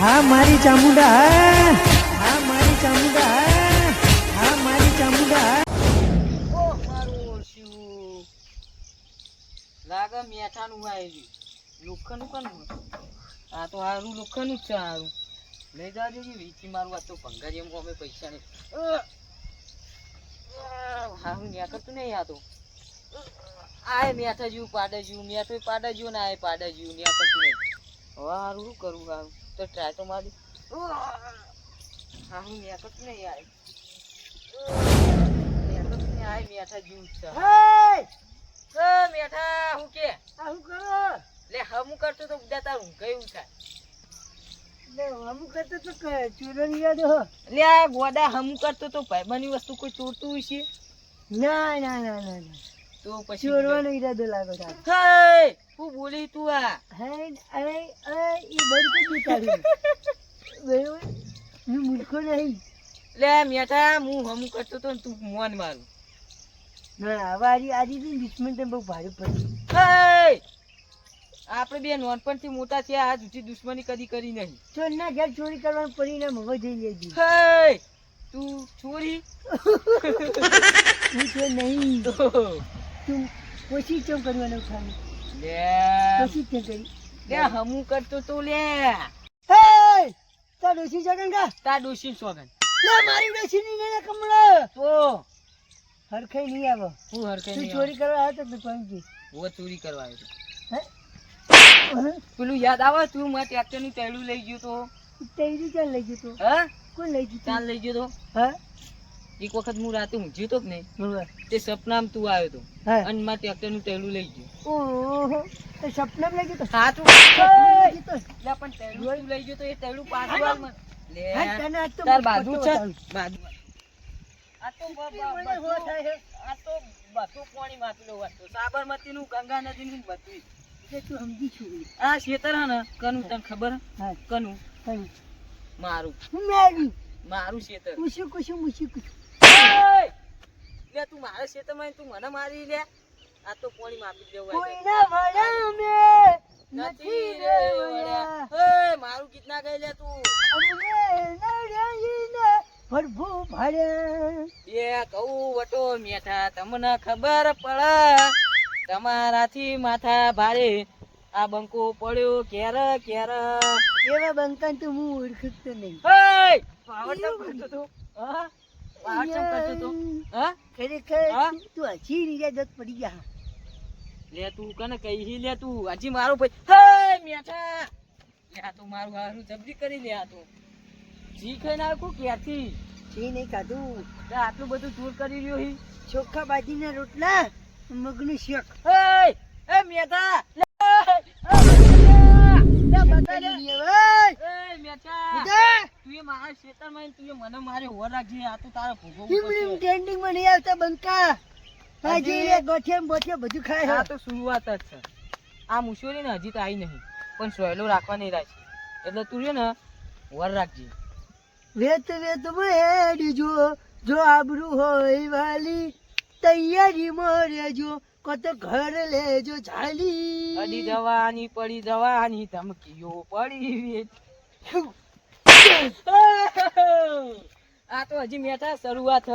હા, મારી ચામુંડા, હા. મારી ચામુંડા, હા. મારી ચામુંડા ઓ, મારું ઓળશ્યું. લાગે મેઠાનું આવી લોખંડનું કનું આ તો હારું લોખંડ જ છે હારું. લઈ જાજો કે વીચી મારું, આ તો ભંગારી એમ અમે પૈસા નહીં. હારું ન્યા કરતું નહીં આ તો. આય મેઠા જેવું પાડે જેવું મેઠું પાડે જેવું ને આય પાડે જેવું ન્યા કરતું નહીં. હવે હારું, શું કરું હારું? તો ટ્રાય તો મારી. હારું ન્યા કરતું નહીં નહીં આય મેઠા જેવું છે. મેઠા હું કે? આ કરો? લે હમું કરતો તો બધા તારું કયું થાય. લે અમુક કરતો તો ચોરોની યાદ હો લે આ ગોડા હમું કરતો તો ભાઈબંધની વસ્તુ કોઈ ચોરતું હશે ના ના ના ના તો પછી ચોરવાનો ઈરાદો લાગો તારો. હું બોલી તું આ? હે અરે એ બંધ કરી તારું. બરોબર હું મૂર્ખો નહીં. લે મેઠા હું હમ કરતો તો ને તું મોન મારું. ના હવે આજે આજે દુશ્મન બહુ ભારે પડી. હે! આપણે બે નાનપણથી મોટા થયા આ જૂઠી દુશ્મની કદી કરી નહીં. ચોરના ઘેર ચોરી કરવાનું પરિણામ હવે જઈ લેજે હે! તું ચોરી? હું તો નહીં. તું પછી કેમ કરવાનું ખાલી? લે. લે હમું કરતો તો લે. હે તાર ડોશી જગન કા? તાર ડોશી સોગન લે મારી ડોશી ની ને કમળો. તો? હરખાઈ નહીં આવો. હું હરકે તું ચોરી કરવા આવ્યો તો તું પહોંચી હું ચોરી કરવા આવ્યો હે? પેલું યાદ આવે? તું મારા ટ્રેક્ટરનું તેડું લઈ ગયો તો. તેરી ચાલ લઈ તો? હા? કોણ લઈ ગયું ચાલ લઈ ગયો તો? હા? એક વખત હું રાતે ઊંઘ્યો તો ને તે સપનામાં તું આવ્યો તો. અને મારા ટ્રેક્ટરનું તેડું લઈ ગયો. ઓહો તો સપના લઈ જતો સાચું સપનામાં લઈ જતો લે પણ તેડું લઈ ગયો તો એ તેડું પાછું આલ મને. લે. તને તો તાર બાજુ છે. બાજુ. આ તો બ- બ- મને હો બધું- થાય છે. આ તો બધું પાણી માપેલો હતો સાબરમતી નું ગંગા નદી નું બધું તું સમજી છું. આ ખેતર હે ને કનું તને ખબર કનુ હા. કનું? કઈ મારું. મારું ખેતર કુશું કુશું મુશું કુશું લે તું મારા ખેતરમાં તું મને મારી લે. આ તો પાણી માપી દેવું કોઈના વડા નથી રે વળ્યા. એ મારું ગીત ના ગાઈ લે તું. અમને નડ્યાઈને પ્રભુ ભરે એ કહું વટો મેઠા તમને ખબર પડે? તમારાથી માથા ભારે. આ બંકો પડ્યો કેર કેર. એવા બંકાન તો હું ઓળખતો નહીં. હે પાવર તો તું? હા? પાવર ચમ કરતો તું? હા? ખરેખર તું હસી રીજા પડી ગયા લે તું કને કહી લે તું હજી મારું ભાઈ હે મેઠા લે આ તો મારું હારું જબરી કરી લે આ તો જી ખાઈ નાખું ક્યાંથી જી નહીં ખાધું આટલું બધું દૂર કરી રહ્યો હી ચોખ્ખા બાજીના રોટલા મગનું શેક હે એ મેઠા લે લે મારા ખેતરમાં તું મને મારે હોર રાખજે આ તો તારે ભોગવવું હિમલીમ નહીં આવતા બંકા. હાજી? રે બધું ખાય આ તો શરૂઆત જ છે. આ મુશ્કેલી ને હજી તો આવી નહીં પણ સોયલો રાખવા નહીં રાખી એટલે તું છે ને વર રાખજે. વેત વેત મેડી જો જો આબરૂ હોય વાલી તૈયારી મરેજો કત ઘર લેજો ઝાલી. અડી જવાની પડી જવાની ધમકીઓ પડી. આ તો હજી મેઠા શરૂઆત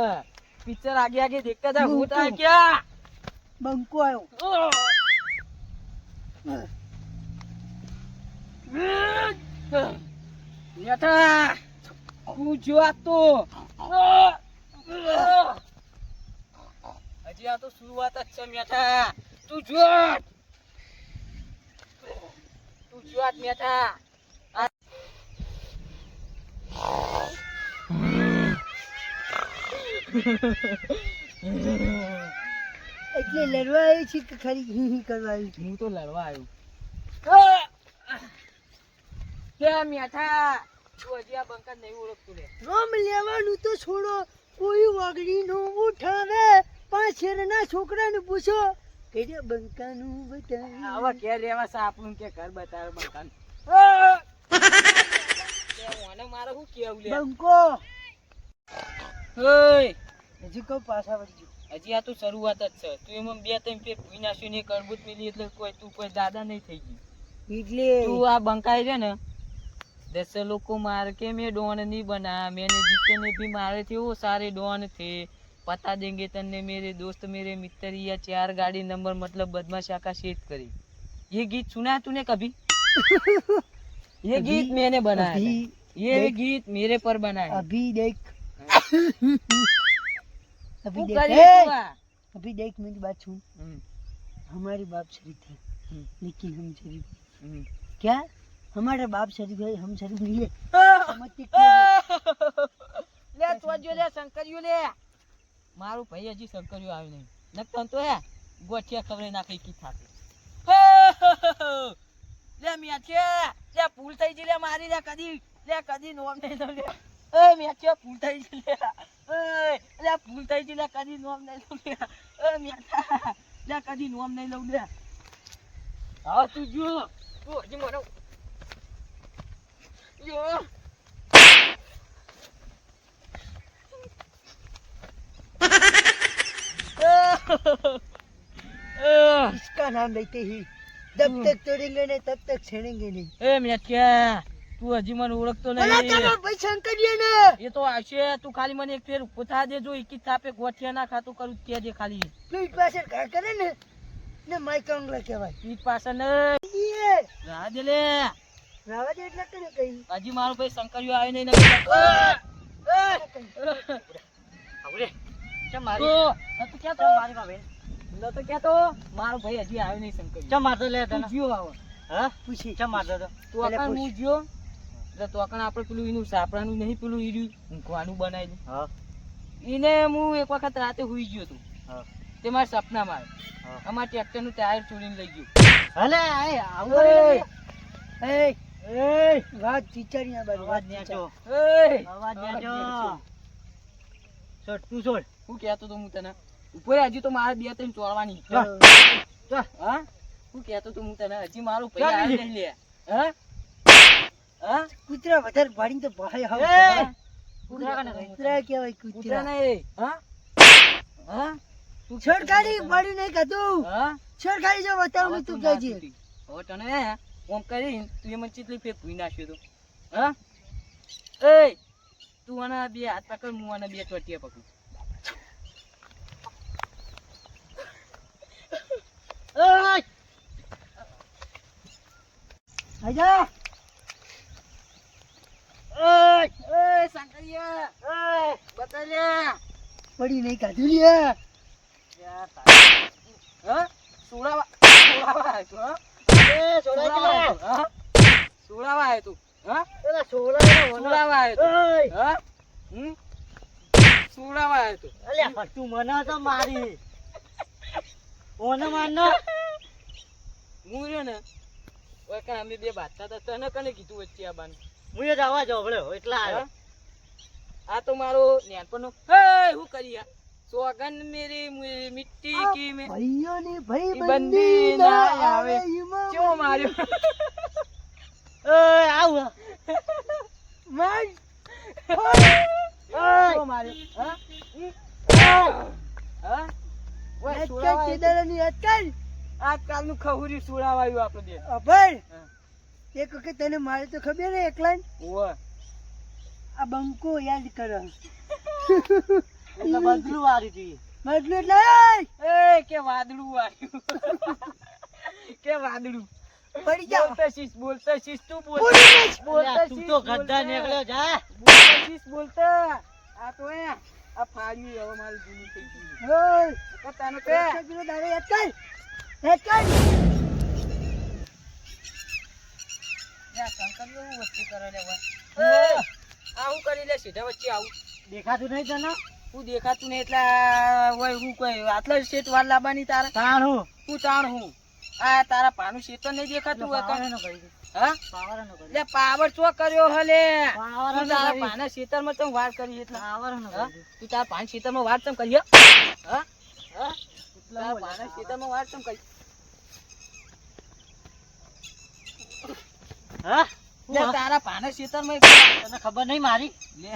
પિક્ચર આગે આગે દેખતા હતા હું તો ક્યાં? બંકો આવ્યો મેઠા હું જો તો. હજી આ તો શરૂઆત જ છે મેઠા તું જો. તું જો મેઠા એટલે લડવા આવ્યો છે કે ખરી હી હી કરવા આવ્યો? હું તો લડવા આવ્યો કે મેઠા. તું હજી આ બંકર નહીં ઓળખતું રે. રોમ લેવાનું તો છોડો. કોઈ વાગડી નો ઉઠાવે. પાછળ ના છોકરાને પૂછો. કે જે બંકાનું બતાવી આવા કે રેવા છે કે ઘર બતાવે બંકાનું? મને મારે શું કેવું લે? બંકો. ઓય હજી કહું પાછા વળજો હજી આ તો શરૂઆત જ છે તું એમાં બે ત્રણ પેટ ભૂઈ નાખ્યું ને એક અડબૂત મિલી એટલે કોઈ તું કોઈ દાદા નહીં થઈ ગઈ એટલે તું આ બંકાઈ છે ને दस लोग को मार के मैं डॉन नहीं बना मैंने जितने भी मारे थे वो सारे डॉन थे बता देंगे तन्ने मेरे दोस्त मेरे मित्र या चार गाड़ी नंबर मतलब बदमाशा का शेत करी ये गीत सुना है तूने कभी ये अभी- गीत मैंने बनाया था। अभी ये देख- गीत मेरे पर बना है अभी देख अभी तू देख करे ए, तू आ। अभी देख मेरी बात सुन हम्म, हमारे बाप शरीफ है हम्म, लेकिन हम शरीफ हम्म। क्या हमारा बाप शरीफ है हम शरीफ नहीं है સમજતી કેમ? લે ચોજો લે શંકરિયો લે મારું ભાઈ હજી શંકરિયો આવ્યો નહીં નકર તો હે ગોઠિયા ખવરે નાખી કી થાતે લે મ્યાચે લે ભૂલ થઈ ગઈ લે મારી લે કદી લે કદી નોમ નહીં લઉં લે એ મ્યાચે ભૂલ થઈ ગઈ લે એ લે ભૂલ થઈ ગઈ લે કદી નોમ નહીં લઉં લે એ મ્યાચા લે કદી નોમ નહીં લઉં લે હા તું જો તું હજી મને જો इसका नाम लेते ही जब तक तोड़ेंगे नहीं तब तक छेड़ेंगे नहीं એ મેઠિયા તું હજી મને ઓળખતો નહીં. એ તો આવશે. તું ખાલી મને એક ફેર પૂછા દેજો એકી થાપે ગોઠિયા ના ખાતું કરું કે ખાલી. પીઠ પાસે ઘા કરે ને ને માઈક અંગલા કહેવાય. પીઠ પાસે ને. રાહ દે લે. રાવા દે એટલે તને કહી હજી મારો ભાઈ શંકરિયો આવે નહીં આવડે. ચમ મારી? નતું તો મારી ભાઈ નતો તો મારો ભાઈ હજી આવ્યો નહીં શંકરિયો. ચમ મારતો લે તું તને જીઓ આવો. હા? પૂછી. ચમ મારતો તો? તું આખા હું જીઓ એટલે તું અકાણ આપણે પેલું એનું સાપડાનું નહીં પેલું ઈર્યું ઊંઘવાનું બનાવી હા. એને હું એક વખત રાતે હુઈ ગયો હતો. હા. તે મારા સપનામાં આવ્યો. અમારા ટ્રેક્ટરનું ટાયર ચોરીને લઈ ગયું. હલે આય આવું એ એ વાત વિચારી બાજુ વાત નેચો એય! અવાજ નેચો નેચો. છોડ તું છોડ હું કહેતો તો હું તને. ઉપર હજી તો મારે બે ત્રણ. ચાલ. હા? હું કહેતો તો હું તને. હજી મારું પૈસા. નહીં લે હા? કૂતરા વધારે ભાડી તો ભાઈ હવે કૂતરા કેવાય? કૂતરા નહીં. હા? હા? તું છોડ ખાલી ભાડું નહીં ખાતું હા? છોડ ખાલી જો બતાવું તું કહેજે. હવે તને ઓમ કરીને તું એ મને ચીટલી ભૂઈ નાખ્યો તો. હા? એ તું આના બે હાથ પકડ હું આના બે ચોટિયા પકડું! આજા ઓય! એય સાંકળિયા ઓય! બતા લે પડી નહીં ખાધું લ્યા યાર તારે. હા સોડાવા સોડાવા આવ્યો તું, હા? એ, છોડાય સોડાવા આવ્યો કે લે? તું, હા? સોડાવા તું? હમ? સોડાવા તું. અલ્યા, તું મને તો મારી ઓને માર ના હું રહ્યો ને ઓય કાંઈ અમે બે બાદશાહ હતા તને કને કીધું વચ્ચે આવવાનું હું એ જવા જોબળ્યો એટલા આવ્યો? આ તો મારો નાનપણનો. હે હું કરી સોગન મેરી મિટ્ટી કી મે. ભાઈઓ ને ભાઈ બંદી ના ના આવે. ચો માર્યો? ઓય આવ માર. ચો માર્યો? હા? હા? ઓય આવ્યો કેદારાની આજકાલ. તો. ખહુરી સુડાવા આવ્યું આપણે અભય અભર એક વખત તને મારે તો ખબર નહીં એકલા ઓય. આ બંકો યાદ કરો. એટલે બદલું વારી હતી મતલબ એટલે એ કે વાદળું વાળ્યું. કે વાદળું. પડી બોલતા શીશ બોલતા શીશ તું બોલ બોલતા તું તો ગદ્દા બોલતા. નીકળ્યો જા બોલતા શીશ, બોલતા. આ તો આ ફાડ્યું હવે મારું જૂનું થઈ ગયું કે દાડો યાદ કર યાદ કર. યા શંકર એવું વસ્તુ કરે લે વા. આવું કરી લે સીધા વચ્ચે આવું. દેખાતું નહીં તને? હું દેખાતું નહીં એટલે હોય હું કોઈ આટલા શેઠ વાર લાવવાની તારા? તાણ હું? તું તાણ હું? આ તારા પાનું શેતર નહીં દેખાતું હોય તો. હા? પાવર ચો કર્યો હલે? તું તારા કરી. શેતરમાં ચમ વાત કરી એટલે? હા? તું તારા પાન શેતરમાં વાત ચમ કરી હા? હા? તારા પાના. શેતરમાં વાર ચમ કરી હા? લે તારા પાના શેતરમાં તને ખબર નહીં મારી? લે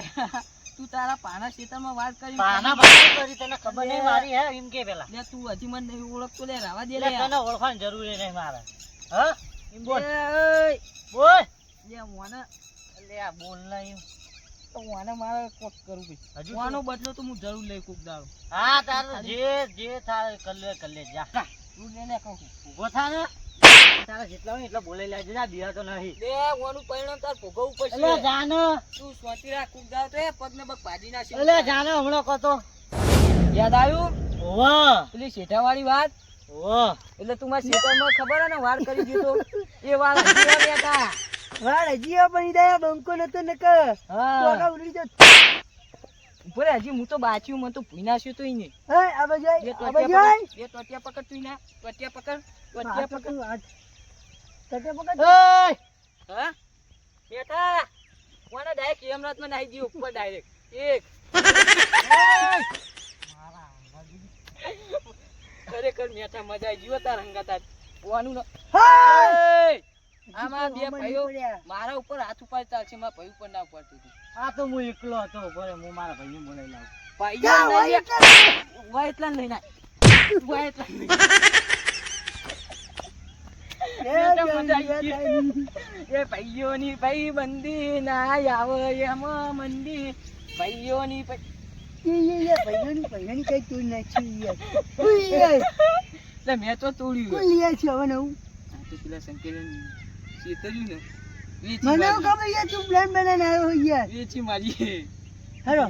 તું તારા પાના શેતરમાં વાર કરી. પાના પાના કરી તને ખબર નહીં મારી હે એમ કે પેલા. લે તું હજી મને નહીં ઓળખતો લે રાવા દે લે તને ઓળખવાની જરૂરી નહીં મારે. હા? એમ બોલ. બોલ. લે મોને લે આ બોલ નહીં તો હું મારે કોક કરું ભાઈ. હજુ હું બદલો તો હું જરૂર લઈ કોક દાડો. હા તારું જે જે થાય કર લે કર લે જા. તું લઈને કહું ઊભો થા ને. તારા જેટલા હોય એટલા બોલાઈ લેજે જા બીજા તો નહીં. લે ઓનું પરિણામ તાર ભોગવવું પડશે. એટલે જાને. તું સ્વાતી રાખ કોક દાડો તો એ પગને પગ ભાજી નાખશે. એટલે જાને હમણાં કહો યાદ આવ્યું? ઓવા પેલી શેઠાવાળી વાત? ઓવા એટલે તું મારા શેઠામાં ખબર ને વાર કરી દીધો. એ વાર હજી વાર બની દયા બંકો નતો નક હા. ઉડી હજી હું તો બાચ્યું મને તો ભૂઈ નાશ્યું તો હે આ આ બે ટોટિયા પકડ તું ના ટોટિયા પકડ. હાથ પકડ પકડ, હાથ. પકડ. એય! હા બેટા કોને ડાયરેક્ટ યમરાજમાં નાહી દી ઉપર ડાયરેક્ટ એક ખરેખર મેઠા મજા આવી ગયો તાર હંગાતા કોનું ન હા! એય! આમાં બે ભાઈઓ મારા ઉપર હાથ ઉપર ચાલશે મારા ભાઈ ઉપર ના ઉપાડતું હતું આ તો હું એકલો હતો ભલે હું મારા ભાઈને બોલાવી લાવું ભાઈઓ એટલા નહીં? વાય એટલા એ ભાઈઓની ભાઈ બંદી ના આવે એમાં મંદી. ભાઈઓની ભાઈઓની ભાઈઓની કઈ તોડ નાખી યાર. ઉઈ, યાર. એટલે મેં તો તોડ્યું કોઈ છે હવે નવું. તો પેલા શેતર્યું ને મને. ખબર યાર તું પ્લાન બનાવીને આવ્યો યાર. વેચી મારી હેલો.